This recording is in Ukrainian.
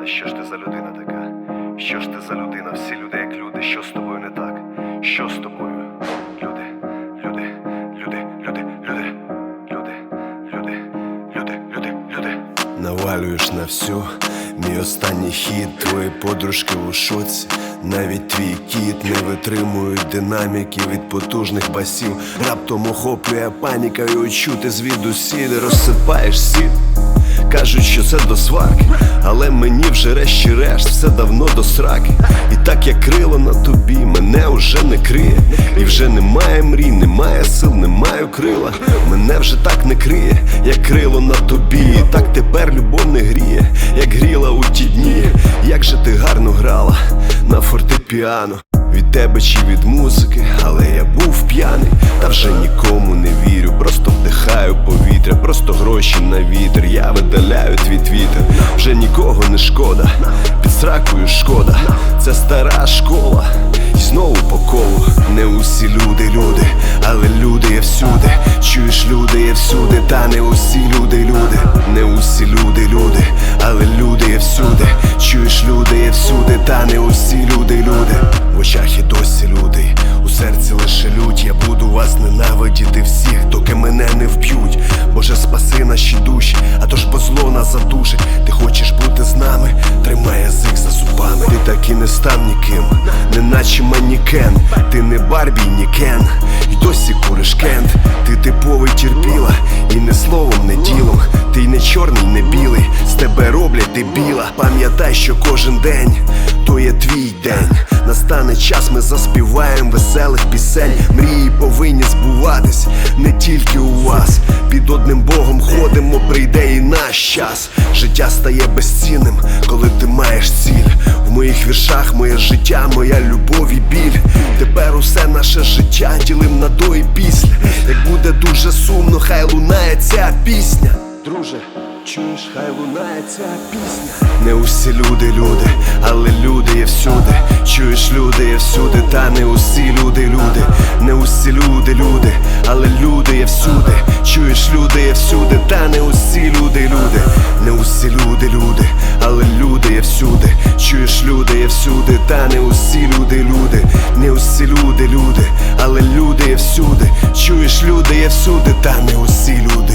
Та що ж ти за людина така? Що ж ти за людина? Всі люди як люди, що з тобою не так? Що з тобою? Люди, люди, люди, люди, люди, люди, люди, люди, люди, люди. Навалюєш на всю, мій останній хід, твої подружки у шоці. Навіть твій кіт не витримують динаміки від потужних басів. Раптом охоплює панікою чути звідусіль розсипаєш сіт. Кажуть, що це до сварки, але мені вже решті-решт все давно до сраки. І так як крило на тобі, мене уже не криє. І вже немає мрій, немає сил, немає крила. Мене вже так не криє, як крило на тобі. І так тепер любов не гріє, як гріла у ті дні. Як же ти гарно грала на фортепіано. Від тебе чи від музики, але я був п'яний, та вже нікому не вірю, просто вдихаю повітря, просто гроші на вітер. Я видаляю твій твіттер, вже нікого не шкода, під сракою шкода, це стара школа, і знову по колу. Не усі люди, люди, але люди є всюди. Чуєш, люди є всюди, та не усі люди, люди, не усі люди, люди, але люди є всюди. Чуєш, люди є всюди, та не усі люди, люди. В очах і досі люди, у серці лише лють. Задушить. Ти хочеш бути з нами, тримай язик за зубами. Ти так і не став ніким, неначе манікен. Ти не Барбі, ні Кен, і досі куриш кент. Ти типовий терпіла, і не словом, не ділом. Ти й не чорний, не білий, з тебе роблять дебіла. Пам'ятай, що кожен день то є твій день. Настане час, ми заспіваємо веселих пісень. Мрії повинні збуватись не тільки у вас. Під одним Богом ходимо, прийде і наш час. Життя стає безцінним, коли ти маєш ціль. В моїх віршах моє життя, моя любов і біль. Тепер усе наше життя ділим на до і після. Як буде дуже сумно, хай лунає ця пісня. Друже, чуєш, хай лунає ця пісня. Не усі люди, люди, але люди є всюди. Чуєш, люди є всюди, та не усі люди, люди, не усі люди, люди, але люди є всюди. Чуєш, люди є всюди, та не усі люди, люди, не усі люди, люди, але люди є всюди. Чуєш, люди є всюди, та не усі люди, люди, не усі люди, люди, але люди є всюди. Чуєш, люди є всюди, та не усі люди.